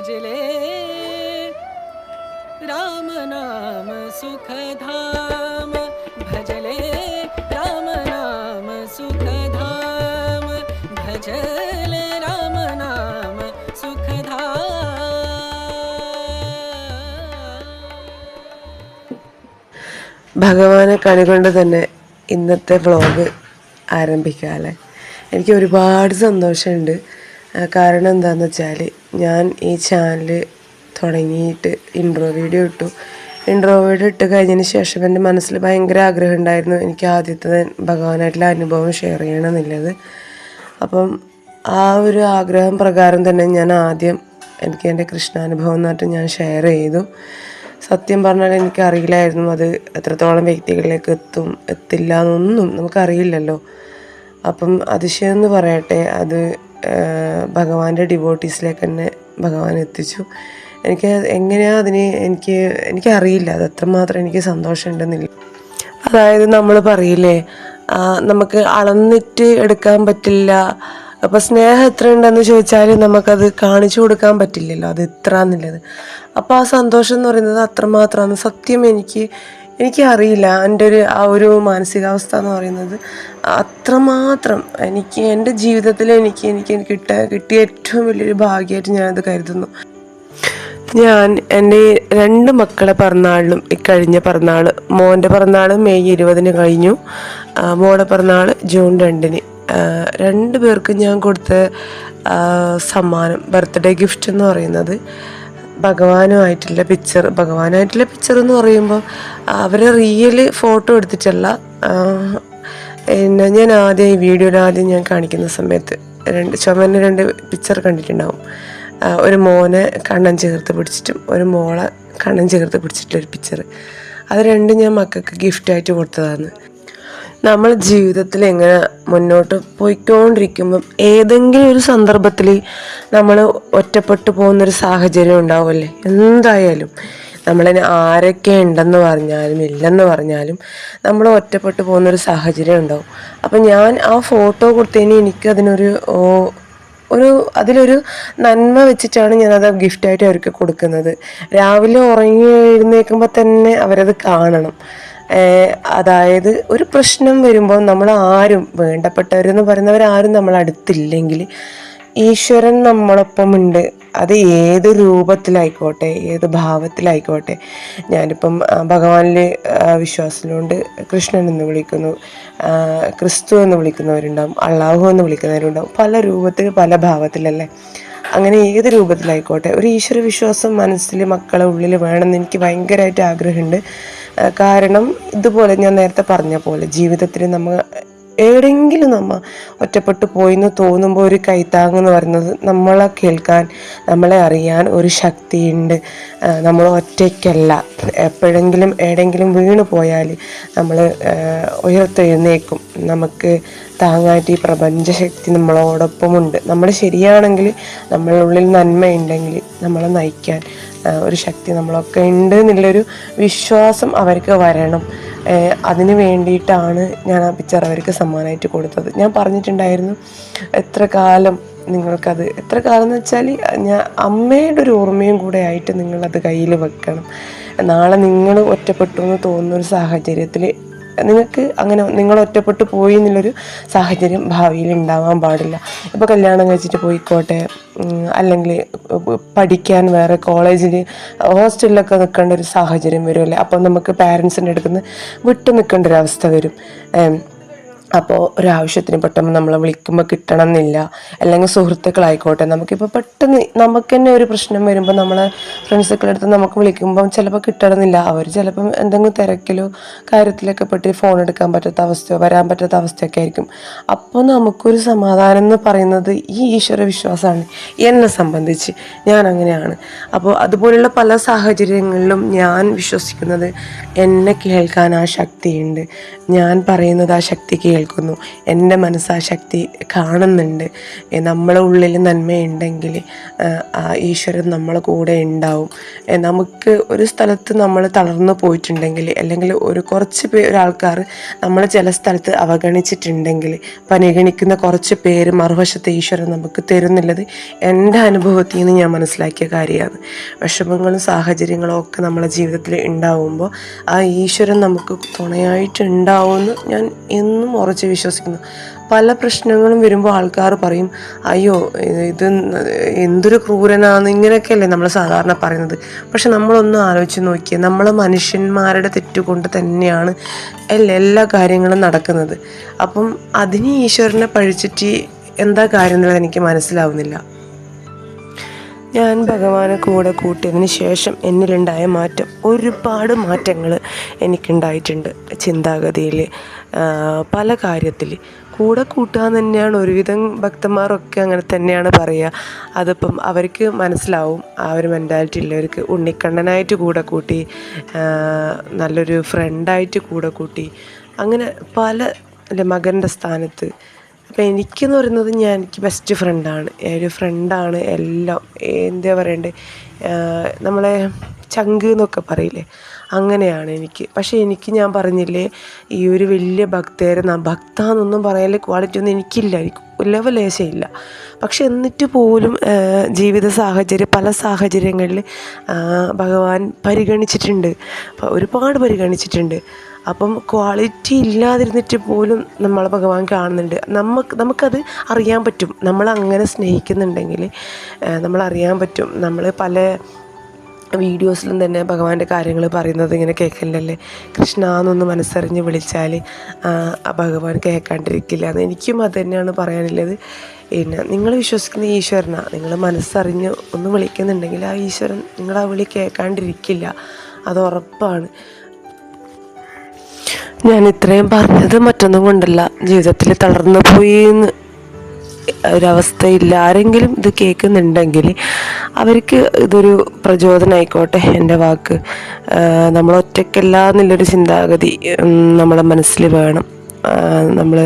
भजले राम नाम सुखधाम भजले राम नाम सुखधाम भजले राम नाम सुखधाम ഭഗവാനെ കണികൊണ്ട് തന്നെ ഇന്നത്തെ വ്ളോഗ് ആരംഭിക്കാമല്ലേ എനിക്ക് ഒരുപാട് സന്തോഷമുണ്ട് ആ, കാരണം എന്താണെന്ന് വെച്ചാൽ ഞാൻ ഈ ചാനൽ തുടങ്ങിയിട്ട് ഇൻട്രോ വീഡിയോ ഇട്ടു. ഇൻട്രോ വീഡിയോ ഇട്ട് കഴിഞ്ഞതിന് ശേഷം എന്റെ മനസ്സിൽ ഭയങ്കര ആഗ്രഹം ഉണ്ടായിരുന്നു. എനിക്ക് ആദ്യത്തെ ഭഗവാനായിട്ടുള്ള അനുഭവം ഷെയർ ചെയ്യണമെന്നുള്ളത്. അപ്പം ആ ഒരു ആഗ്രഹം പ്രകാരം തന്നെ ഞാൻ ആദ്യം എനിക്ക് എന്റെ കൃഷ്ണാനുഭവം എന്നിട്ട് ഞാൻ ഷെയർ ചെയ്തു. സത്യം പറഞ്ഞാൽ എനിക്കറിയില്ലായിരുന്നു അത് എത്രത്തോളം വ്യക്തികളിലേക്ക് എത്തും എത്തില്ല എന്നൊന്നും നമുക്കറിയില്ലല്ലോ. അപ്പം അതിശയം എന്ന് പറയട്ടെ അത് ഭഗവാന്റെ ഡിവോട്ടീസിലേക്ക് തന്നെ ഭഗവാൻ എത്തിച്ചു. എനിക്ക് എങ്ങനെയാ അതിന് എനിക്ക് എനിക്കറിയില്ല. അത് എത്രമാത്രം എനിക്ക് സന്തോഷമുണ്ടെന്നില്ല. അതായത് നമ്മൾ പറയില്ലേ നമുക്ക് അളന്നിട്ട് എടുക്കാൻ പറ്റില്ല. അപ്പൊ സ്നേഹം എത്ര ഉണ്ടെന്ന് ചോദിച്ചാൽ നമുക്കത് കാണിച്ചു കൊടുക്കാൻ പറ്റില്ലല്ലോ. അത് ഇത്ര എന്നുള്ളത് അപ്പോൾ ആ സന്തോഷം എന്ന് പറയുന്നത് അത്രമാത്രമാണ് സത്യം എനിക്ക് എനിക്ക് അറിയില്ല എന്റെ ഒരു ആ ഒരു മാനസികാവസ്ഥ എന്ന് പറയുന്നത് അത്രമാത്രം എനിക്ക് എന്റെ ജീവിതത്തിൽ എനിക്ക് എനിക്ക് കിട്ട കിട്ടിയ ഏറ്റവും വലിയൊരു ഭാഗ്യമായിട്ട് ഞാനത് കരുതുന്നു. ഞാൻ എന്റെ രണ്ട് മക്കളെ പിറന്നാളിലും ഇക്കഴിഞ്ഞ പിറന്നാൾ മോന്റെ പിറന്നാൾ മെയ് ഇരുപതിന് കഴിഞ്ഞു. മോളെ പിറന്നാൾ ജൂൺ രണ്ടിന്. രണ്ട് പേർക്കും ഞാൻ കൊടുത്ത സമ്മാനം ബർത്ത്ഡേ ഗിഫ്റ്റ് എന്ന് പറയുന്നത്. ഭഗവാനുമായിട്ടുള്ള പിക്ചർ ഭഗവാനായിട്ടുള്ള പിക്ചർ എന്ന് പറയുമ്പോൾ അവരെ റിയൽ ഫോട്ടോ എടുത്തിട്ടല്ല. എന്നെ ഞാൻ ആദ്യം ഈ വീഡിയോയിൽ ആദ്യം ഞാൻ കാണിക്കുന്ന സമയത്ത് രണ്ട് ചുമന്ന രണ്ട് പിക്ചർ കണ്ടിട്ടുണ്ടാവും. ഒരു മോനെ കണ്ണൻ ചേർത്ത് പിടിച്ചിട്ടും ഒരു മോളെ കണ്ണൻ ചേർത്ത് പിടിച്ചിട്ടുള്ളൊരു പിക്ചർ അത് രണ്ടും ഞാൻ മക്കൾക്ക് ഗിഫ്റ്റായിട്ട് കൊടുത്തതാണ്. നമ്മൾ ജീവിതത്തിൽ എങ്ങനെ മുന്നോട്ട് പോയിക്കൊണ്ടിരിക്കുമ്പം ഏതെങ്കിലും ഒരു സന്ദർഭത്തിൽ നമ്മൾ ഒറ്റപ്പെട്ടു പോകുന്നൊരു സാഹചര്യം ഉണ്ടാവുമല്ലേ? എന്തായാലും നമ്മളതിന് ആരൊക്കെ ഉണ്ടെന്ന് പറഞ്ഞാലും ഇല്ലെന്ന് പറഞ്ഞാലും നമ്മൾ ഒറ്റപ്പെട്ടു പോകുന്നൊരു സാഹചര്യം ഉണ്ടാവും. അപ്പം ഞാൻ ആ ഫോട്ടോ കൊടുത്തതിന് എനിക്കതിനൊരു ഒരു അതിലൊരു നന്മ വെച്ചിട്ടാണ് ഞാനത് ഗിഫ്റ്റായിട്ട് അവർക്ക് കൊടുക്കുന്നത്. രാവിലെ ഉറങ്ങി എഴുന്നേൽക്കുമ്പോൾ തന്നെ അവരത് കാണണം. അതായത് ഒരു പ്രശ്നം വരുമ്പോൾ നമ്മൾ ആരും വേണ്ടപ്പെട്ടവരെന്ന് പറയുന്നവരാരും നമ്മൾ അടുത്തില്ലെങ്കിൽ ഈശ്വരൻ നമ്മളൊപ്പമുണ്ട്. അത് ഏത് രൂപത്തിലായിക്കോട്ടെ ഏത് ഭാവത്തിലായിക്കോട്ടെ. ഞാനിപ്പം ഭഗവാനിൽ വിശ്വാസത്തിലുണ്ട് കൃഷ്ണൻ എന്ന് വിളിക്കുന്നു ക്രിസ്തു എന്ന് വിളിക്കുന്നവരുണ്ടാവും അള്ളാഹു എന്ന് വിളിക്കുന്നവരുണ്ടാവും പല രൂപത്തിൽ പല ഭാവത്തിലല്ലേ? അങ്ങനെ ഏത് രൂപത്തിലായിക്കോട്ടെ. ഒരു ഈശ്വര വിശ്വാസം മനസ്സിൽ മക്കളെ ഉള്ളിൽ വേണമെന്ന് എനിക്ക് ഭയങ്കരമായിട്ട് ആഗ്രഹമുണ്ട്. കാരണം ഇതുപോലെ ഞാൻ നേരത്തെ പറഞ്ഞ പോലെ ജീവിതത്തിൽ നമ്മൾ എവിടെയെങ്കിലും നമ്മൾ ഒറ്റപ്പെട്ടു പോയി എന്ന് തോന്നുമ്പോൾ ഒരു കൈത്താങ് എന്ന് പറയുന്നത് നമ്മളെ കേൾക്കാൻ നമ്മളെ അറിയാൻ ഒരു ശക്തിയുണ്ട്. നമ്മൾ ഒറ്റയ്ക്കല്ല. എപ്പോഴെങ്കിലും എവിടെയെങ്കിലും വീണു പോയാൽ നമ്മൾ ഉയർത്തെഴുന്നേക്കും നമുക്ക് താങ്ങായിട്ട് ഈ പ്രപഞ്ചശക്തി നമ്മളോടൊപ്പമുണ്ട്. നമ്മൾ ശരിയാണെങ്കിൽ നമ്മളുള്ളിൽ നന്മയുണ്ടെങ്കിൽ നമ്മളെ നയിക്കാൻ ഒരു ശക്തി നമ്മളൊക്കെ ഉണ്ട് എന്നുള്ളൊരു വിശ്വാസം അവർക്ക് വരണം. അതിന് വേണ്ടിയിട്ടാണ് ഞാൻ ആ പിക്ചർ അവർക്ക് സമ്മാനമായിട്ട് കൊടുത്തത്. ഞാൻ പറഞ്ഞിട്ടുണ്ടായിരുന്നു എത്ര കാലം നിങ്ങൾക്കത്? എത്ര കാലം എന്ന് വെച്ചാൽ ഞാൻ അമ്മയുടെ ഒരു ഓർമ്മയും കൂടെ ആയിട്ട് നിങ്ങളത് കയ്യിൽ വെക്കണം. നാളെ നിങ്ങൾ ഒറ്റപ്പെട്ടു എന്ന് തോന്നുന്ന ഒരു സാഹചര്യത്തിൽ നിങ്ങൾക്ക് അങ്ങനെ നിങ്ങൾ ഒറ്റപ്പെട്ടു പോയി എന്നുള്ളൊരു സാഹചര്യം ഭാവിയിൽ ഉണ്ടാവാൻ പാടില്ല. ഇപ്പോൾ കല്യാണം കഴിച്ചിട്ട് പോയിക്കോട്ടെ അല്ലെങ്കിൽ പഠിക്കാൻ വേറെ കോളേജിൽ ഹോസ്റ്റലിലൊക്കെ നിൽക്കേണ്ട ഒരു സാഹചര്യം വരുമല്ലേ? അപ്പോൾ നമുക്ക് പാരൻസിന്റെ അടുത്ത് നിന്ന് വിട്ടു നിൽക്കേണ്ട ഒരു അവസ്ഥ വരും. അപ്പോൾ ഒരാവശ്യത്തിന് പെട്ടെന്ന് നമ്മളെ വിളിക്കുമ്പോൾ കിട്ടണം എന്നില്ല അല്ലെങ്കിൽ സുഹൃത്തുക്കളായിക്കോട്ടെ നമുക്കിപ്പോൾ പെട്ടെന്ന് നമുക്ക് തന്നെ ഒരു പ്രശ്നം വരുമ്പോൾ നമ്മളെ ഫ്രണ്ട്സുകളുടെ അടുത്ത് നമുക്ക് വിളിക്കുമ്പോൾ ചിലപ്പോൾ കിട്ടണമെന്നില്ല. അവർ ചിലപ്പം എന്തെങ്കിലും തിരക്കിലോ കാര്യത്തിലൊക്കെ പെട്ട് ഫോൺ എടുക്കാൻ പറ്റാത്ത അവസ്ഥയോ വരാൻ പറ്റാത്ത അവസ്ഥയൊക്കെ ആയിരിക്കും. അപ്പോൾ നമുക്കൊരു സമാധാനം എന്ന് പറയുന്നത് ഈ ഈശ്വര വിശ്വാസമാണ്. എന്നെ സംബന്ധിച്ച് ഞാൻ അങ്ങനെയാണ്. അപ്പോൾ അതുപോലുള്ള പല സാഹചര്യങ്ങളിലും ഞാൻ വിശ്വസിക്കുന്നത് എന്നെ കേൾക്കാൻ ആ ശക്തിയുണ്ട്. ഞാൻ പറയുന്നത് ആ ശക്തി കേൾക്കുന്നു. എന്റെ മനസ്സാശക്തി കാണുന്നുണ്ട്. നമ്മളെ ഉള്ളിൽ നന്മയുണ്ടെങ്കിൽ ഈശ്വരൻ നമ്മളെ കൂടെ ഉണ്ടാവും. നമുക്ക് ഒരു സ്ഥലത്ത് നമ്മൾ തളർന്നു പോയിട്ടുണ്ടെങ്കിൽ അല്ലെങ്കിൽ ഒരു കുറച്ച് പേ ഒരാൾക്കാർ നമ്മൾ ചില സ്ഥലത്ത് അവഗണിച്ചിട്ടുണ്ടെങ്കിൽ പരിഗണിക്കുന്ന കുറച്ച് പേര് മറുവശത്തെ ഈശ്വരൻ നമുക്ക് തരുന്നുള്ളത് എന്റെ അനുഭവത്തിൽ നിന്ന് ഞാൻ മനസ്സിലാക്കിയ കാര്യമാണ്. വിഷമങ്ങളും സാഹചര്യങ്ങളും ഒക്കെ നമ്മളെ ജീവിതത്തിൽ ഉണ്ടാവുമ്പോൾ ആ ഈശ്വരൻ നമുക്ക് തുണയായിട്ടുണ്ടാവുമെന്ന് ഞാൻ എന്നും ഉറച്ച് വിശ്വസിക്കുന്നു. പല പ്രശ്നങ്ങളും വരുമ്പോൾ ആൾക്കാർ പറയും അയ്യോ ഇത് എന്തൊരു ക്രൂരനാന്ന് ഇങ്ങനെയൊക്കെയല്ലേ നമ്മൾ സാധാരണ പറയുന്നത്. പക്ഷെ നമ്മളൊന്ന് ആലോചിച്ച് നോക്കിയാൽ നമ്മൾ മനുഷ്യന്മാരുടെ തെറ്റുകൊണ്ട് തന്നെയാണ് എല്ലാ എല്ലാ കാര്യങ്ങളും നടക്കുന്നത്. അപ്പം അതിന് ഈശ്വരനെ പഴിച്ചിട്ട് എന്താ കാര്യം എന്നുള്ളത് എനിക്ക് മനസ്സിലാവുന്നില്ല. ഞാൻ ഭഗവാനെ കൂടെ കൂട്ടിയതിന് ശേഷം എന്നിലുണ്ടായ മാറ്റം ഒരുപാട് മാറ്റങ്ങൾ എനിക്കുണ്ടായിട്ടുണ്ട് ചിന്താഗതിയിൽ. പല കാര്യത്തിൽ കൂടെ കൂട്ടുക എന്ന് തന്നെയാണ് ഒരുവിധം ഭക്തന്മാരൊക്കെ അങ്ങനെ തന്നെയാണ് പറയുക അതിപ്പം അവർക്ക് മനസ്സിലാവും ആ ഒരു മെന്റാലിറ്റി ഉള്ളവർക്ക് ഉണ്ണിക്കണ്ണനായിട്ട് കൂടെ കൂട്ടി നല്ലൊരു ഫ്രണ്ടായിട്ട് കൂടെ കൂട്ടി. അങ്ങനെ പല അല്ലെ മകന്റെ സ്ഥാനത്ത് അപ്പം എനിക്കെന്ന് പറയുന്നത് ഞാൻ എനിക്ക് ബെസ്റ്റ് ഫ്രണ്ടാണ് ഒരു ഫ്രണ്ടാണ് എല്ലാം. എന്താ പറയണ്ടേ? നമ്മളെ ചങ്ക് എന്നൊക്കെ പറയില്ലേ? അങ്ങനെയാണ് എനിക്ക്. പക്ഷേ എനിക്ക് ഞാൻ പറഞ്ഞില്ലേ ഈ ഒരു വലിയ ഭക്തരെ ഭക്ത എന്നൊന്നും പറയാൻ ക്വാളിറ്റി ഒന്നും എനിക്കില്ല. എനിക്ക് ലെവലേശയില്ല പക്ഷെ എന്നിട്ട് പോലും ജീവിത സാഹചര്യം പല സാഹചര്യങ്ങളിൽ ഭഗവാൻ പരിഗണിച്ചിട്ടുണ്ട്. ഒരുപാട് പരിഗണിച്ചിട്ടുണ്ട്. അപ്പം ക്വാളിറ്റി ഇല്ലാതിരുന്നിട്ട് പോലും നമ്മളെ ഭഗവാൻ കാണുന്നുണ്ട്. നമുക്ക് നമുക്കത് അറിയാൻ പറ്റും. നമ്മൾ അങ്ങനെ സ്നേഹിക്കുന്നുണ്ടെങ്കിൽ നമ്മൾ അറിയാൻ പറ്റും. നമ്മൾ പല വീഡിയോസിലും തന്നെ ഭഗവാന്റെ കാര്യങ്ങൾ പറയുന്നത് ഇങ്ങനെ കേൾക്കലല്ലേ കൃഷ്ണ എന്നൊന്ന് മനസ്സറിഞ്ഞ് വിളിച്ചാൽ ആ ഭഗവാൻ കേൾക്കാണ്ടിരിക്കില്ല എന്ന് എനിക്കും അത് തന്നെയാണ് പറയാനുള്ളത്. പിന്നെ നിങ്ങൾ വിശ്വസിക്കുന്ന ഈശ്വരനാണ് നിങ്ങൾ മനസ്സറിഞ്ഞ് ഒന്ന് വിളിക്കുന്നുണ്ടെങ്കിൽ ആ ഈശ്വരൻ നിങ്ങൾ ആ വിളി കേൾക്കാണ്ടിരിക്കില്ല. അത് ഉറപ്പാണ്. ഞാൻ ഇത്രയും പറഞ്ഞത് മറ്റൊന്നും കൊണ്ടല്ല. ജീവിതത്തിൽ തളർന്നു പോയി എന്ന് ഒരവസ്ഥയില്ല. ആരെങ്കിലും ഇത് കേൾക്കുന്നുണ്ടെങ്കിൽ അവർക്ക് ഇതൊരു പ്രചോദനമായിക്കോട്ടെ എന്റെ വാക്ക്. നമ്മൾ ഒറ്റയ്ക്കല്ല എന്നുള്ളൊരു ചിന്താഗതി നമ്മുടെ മനസ്സിൽ വേണം. നമ്മൾ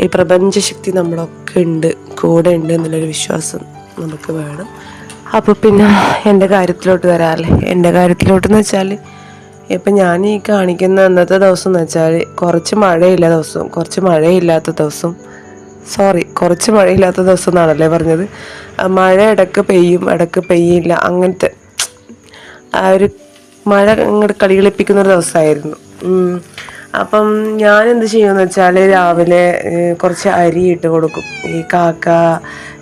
ഈ പ്രപഞ്ചശക്തി നമ്മളൊക്കെ ഉണ്ട് കൂടെ ഉണ്ട് എന്നുള്ളൊരു വിശ്വാസം നമുക്ക് വേണം. അപ്പോൾ പിന്നെ എന്റെ കാര്യത്തിലോട്ട് വരാമല്ലേ എന്റെ കാര്യത്തിലോട്ടെന്ന് വെച്ചാൽ ഇപ്പം ഞാൻ ഈ കാണിക്കുന്ന അന്നത്തെ ദിവസം എന്ന് വെച്ചാൽ കുറച്ച് മഴയില്ല ദിവസം. കുറച്ച് മഴയില്ലാത്ത ദിവസം. സോറി കുറച്ച് മഴയില്ലാത്ത ദിവസം എന്നാണല്ലേ പറഞ്ഞത്. മഴ ഇടയ്ക്ക് പെയ്യും ഇടയ്ക്ക് പെയ്യില്ല. അങ്ങനത്തെ ആ ഒരു മഴ അങ്ങോട്ട് കളികളിപ്പിക്കുന്ന ഒരു ദിവസമായിരുന്നു. അപ്പം ഞാൻ എന്ത് ചെയ്യുമെന്ന് വെച്ചാൽ രാവിലെ കുറച്ച് അരി ഇട്ട് കൊടുക്കും. ഈ കാക്ക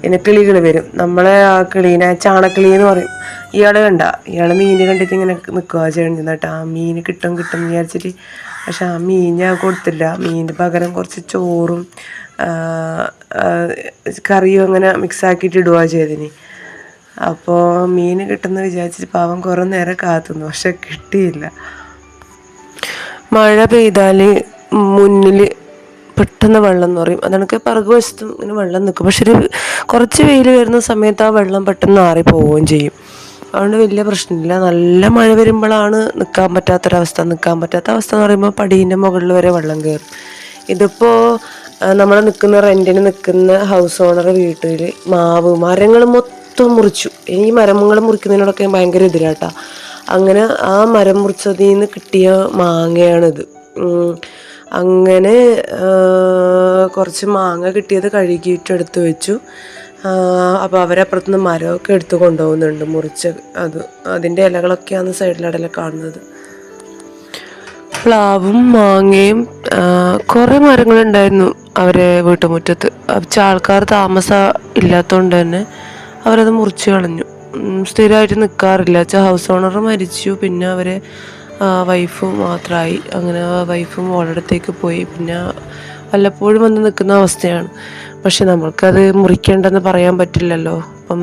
പിന്നെ കിളികൾ വരും. നമ്മളെ ആ കിളീനെ ചാണക്കിളി എന്ന് പറയും. ഇയാൾ കണ്ട ഇയാൾ മീൻ കണ്ടിട്ട് ഇങ്ങനെ നിൽക്കുക ചേർന്നിട്ട് ആ മീൻ കിട്ടും കിട്ടും എന്ന് വിചാരിച്ചിട്ട് പക്ഷെ ആ മീൻ ഞാൻ കൊടുത്തില്ല. മീനിന്റെ പകരം കുറച്ച് ചോറും കറിയും അങ്ങനെ മിക്സാക്കിയിട്ട് ഇടുക ചെയ്തിന് അപ്പോൾ മീൻ കിട്ടുന്ന വിചാരിച്ചിട്ട് പാവം കുറേ നേരം കാത്തുന്നു പക്ഷെ കിട്ടിയില്ല. മഴ പെയ്താൽ മുന്നിൽ പെട്ടെന്ന് വെള്ളം പറയും. അതൊക്കെ പിറകുവശത്തും ഇങ്ങനെ വെള്ളം നിൽക്കും പക്ഷെ ഒരു കുറച്ച് വെയിൽ വരുന്ന സമയത്ത് ആ വെള്ളം പെട്ടെന്ന് ആറി പോവുകയും ചെയ്യും. അതുകൊണ്ട് വലിയ പ്രശ്നമില്ല. നല്ല മഴ വരുമ്പോഴാണ് നിൽക്കാൻ പറ്റാത്തൊരവസ്ഥ. നിൽക്കാൻ പറ്റാത്ത അവസ്ഥ എന്ന് പറയുമ്പോൾ പടീന്റെ മുകളിൽ വരെ വെള്ളം കയറും ഇതിപ്പോൾ നമ്മൾ നിൽക്കുന്ന റെന്റിന് നിൽക്കുന്ന ഹൗസ് ഓണർ വീട്ടിൽ മാവ് മരങ്ങൾ മൊത്തം മുറിച്ചു. ഈ മരങ്ങൾ മുറിക്കുന്നതിനോടൊക്കെ ഭയങ്കര എതിരാട്ടാ. അങ്ങനെ ആ മരം മുറിച്ചതിൽ നിന്ന് കിട്ടിയ മാങ്ങയാണിത്. അങ്ങനെ കുറച്ച് മാങ്ങ കിട്ടിയത് കഴുകിയിട്ട് എടുത്തു വെച്ചു. അപ്പോൾ അവരപ്പുറത്തുനിന്ന് മരമൊക്കെ എടുത്ത് കൊണ്ടുപോകുന്നുണ്ട് മുറിച്ച്. അത് അതിന്റെ ഇലകളൊക്കെയാണ് സൈഡിലടല കാണുന്നത്. പ്ലാവും മാങ്ങയും കുറേ മരങ്ങളുണ്ടായിരുന്നു അവരെ വീട്ടുമുറ്റത്ത്. പക്ഷെ ആൾക്കാർ താമസം ഇല്ലാത്തതുകൊണ്ട് തന്നെ അവരത് മുറിച്ച് കളഞ്ഞു. സ്ഥിരമായിട്ട് നിൽക്കാറില്ല വെച്ചാൽ ഹൗസ് ഓണർ മരിച്ചു. പിന്നെ അവർ വൈഫ് മാത്രമായി അങ്ങനെ വൈഫും ഓളടുത്തേക്ക് പോയി. പിന്നെ വല്ലപ്പോഴും വന്ന് നിൽക്കുന്ന അവസ്ഥയാണ്. പക്ഷെ നമ്മൾക്കത് മുറിക്കേണ്ടെന്ന് പറയാൻ പറ്റില്ലല്ലോ. അപ്പം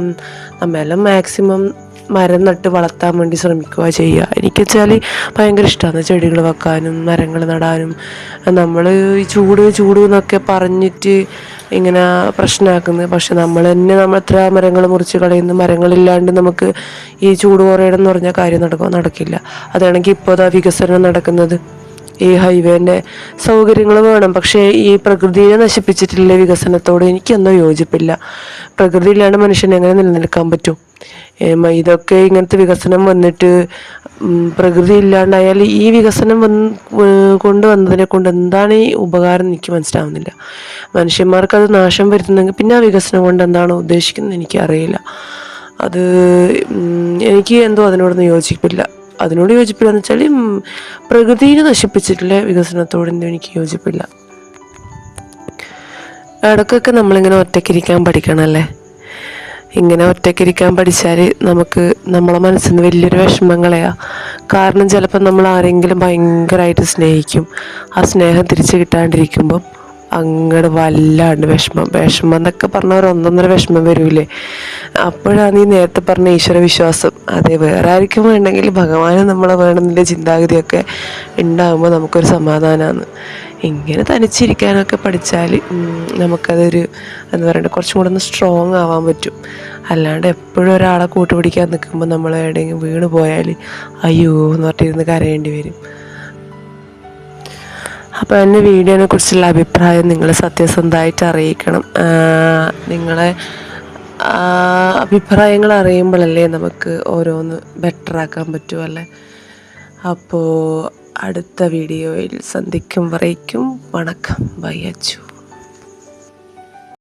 നമ്മളെല്ലാം മാക്സിമം മരം നട്ട് വളർത്താൻ വേണ്ടി ശ്രമിക്കുക ചെയ്യുക. എനിക്ക് വെച്ചാൽ ഭയങ്കര ഇഷ്ടമാണ് ചെടികൾ വെക്കാനും മരങ്ങൾ നടാനും. നമ്മൾ ഈ ചൂട് ചൂട് എന്നൊക്കെ പറഞ്ഞിട്ട് ഇങ്ങനെ പ്രശ്നമാക്കുന്നത്. പക്ഷെ നമ്മൾ തന്നെ നമ്മൾ എത്ര മരങ്ങൾ മുറിച്ച് കളയുന്നു മരങ്ങളില്ലാണ്ട് നമുക്ക് ഈ ചൂട് കുറയണം എന്ന് പറഞ്ഞാൽ കാര്യം നടക്കുക നടക്കില്ല. അതാണെങ്കിൽ ഇപ്പോൾ അതാ വികസനം നടക്കുന്നത്. ഈ ഹൈവേന്റെ സൗകര്യങ്ങൾ വേണം. പക്ഷേ ഈ പ്രകൃതിയെ നശിപ്പിച്ചിട്ടുള്ള വികസനത്തോട് എനിക്കൊന്നും യോജിപ്പില്ല. പ്രകൃതിയില്ലാണ്ട് മനുഷ്യൻ എങ്ങനെ നിലനിൽക്കാൻ പറ്റും? ഇതൊക്കെ ഇങ്ങനത്തെ വികസനം വന്നിട്ട് പ്രകൃതി ഇല്ലാണ്ടായാൽ ഈ വികസനം വന്ന് കൊണ്ടുവന്നതിനെ കൊണ്ട് എന്താണ് ഈ ഉപകാരം എനിക്ക് മനസ്സിലാവുന്നില്ല. മനുഷ്യന്മാർക്ക് അത് നാശം വരുത്തുന്നെങ്കിൽ പിന്നെ ആ വികസനം കൊണ്ട് എന്താണ് ഉദ്ദേശിക്കുന്നത് എനിക്കറിയില്ല. അത് എനിക്ക് എന്തോ അതിനോടൊന്നും യോജിപ്പില്ല. അതിനോട് യോജിപ്പില്ല എന്ന് വെച്ചാൽ പ്രകൃതിയെ നശിപ്പിച്ചിട്ടുള്ള വികസനത്തോടൊന്നും എനിക്ക് യോജിപ്പില്ല. ഇടയ്ക്കൊക്കെ നമ്മളിങ്ങനെ ഒറ്റയ്ക്കിരിക്കാൻ പഠിക്കണമല്ലേ ഇങ്ങനെ ഒറ്റക്കിരിക്കാൻ പഠിച്ചാൽ നമുക്ക് നമ്മളെ മനസ്സിന് വലിയൊരു വിഷമം കളയാ. കാരണം ചിലപ്പോൾ നമ്മൾ ആരെങ്കിലും ഭയങ്കരമായിട്ട് സ്നേഹിക്കും. ആ സ്നേഹം തിരിച്ചു കിട്ടാണ്ടിരിക്കുമ്പം അങ്ങോട്ട് വല്ലാണ്ട് വിഷമം. വിഷമം എന്നൊക്കെ പറഞ്ഞവർ ഒന്നൊന്നര വിഷമം വരൂലേ. അപ്പോഴാണ് ഈ നേരത്തെ പറഞ്ഞ ഈശ്വര വിശ്വാസം. അതെ വേറെ ആർക്കും വേണമെങ്കിൽ ഭഗവാന് നമ്മളെ വേണമെന്നുള്ള ചിന്താഗതിയൊക്കെ ഉണ്ടാകുമ്പോൾ നമുക്കൊരു സമാധാനമാണ് ഇങ്ങനെ തനിച്ചിരിക്കാനൊക്കെ പഠിച്ചാൽ നമുക്കതൊരു എന്താ പറയുക കുറച്ചും കൂടെ ഒന്ന് സ്ട്രോങ് ആവാൻ പറ്റും. അല്ലാണ്ട് എപ്പോഴും ഒരാളെ കൂട്ടുപിടിക്കാൻ നിൽക്കുമ്പോൾ നമ്മൾ എവിടെയെങ്കിലും വീണ് പോയാൽ അയ്യോ എന്ന് പറഞ്ഞിരുന്ന് കരയേണ്ടി വരും. അപ്പോൾ എന്റെ വീഡിയോനെ കുറിച്ചുള്ള അഭിപ്രായം നിങ്ങൾ സത്യസന്ധമായിട്ട് അറിയിക്കണം. നിങ്ങളെ അഭിപ്രായങ്ങൾ അറിയുമ്പോഴല്ലേ നമുക്ക് ഓരോന്ന് ബെറ്റർ ആക്കാൻ പറ്റുമല്ലേ അപ്പോൾ അടുത്ത വീഡിയോയിൽ സന്ധിക്കും വരയ്ക്കും. വണക്കം. ബൈ അച്ചു.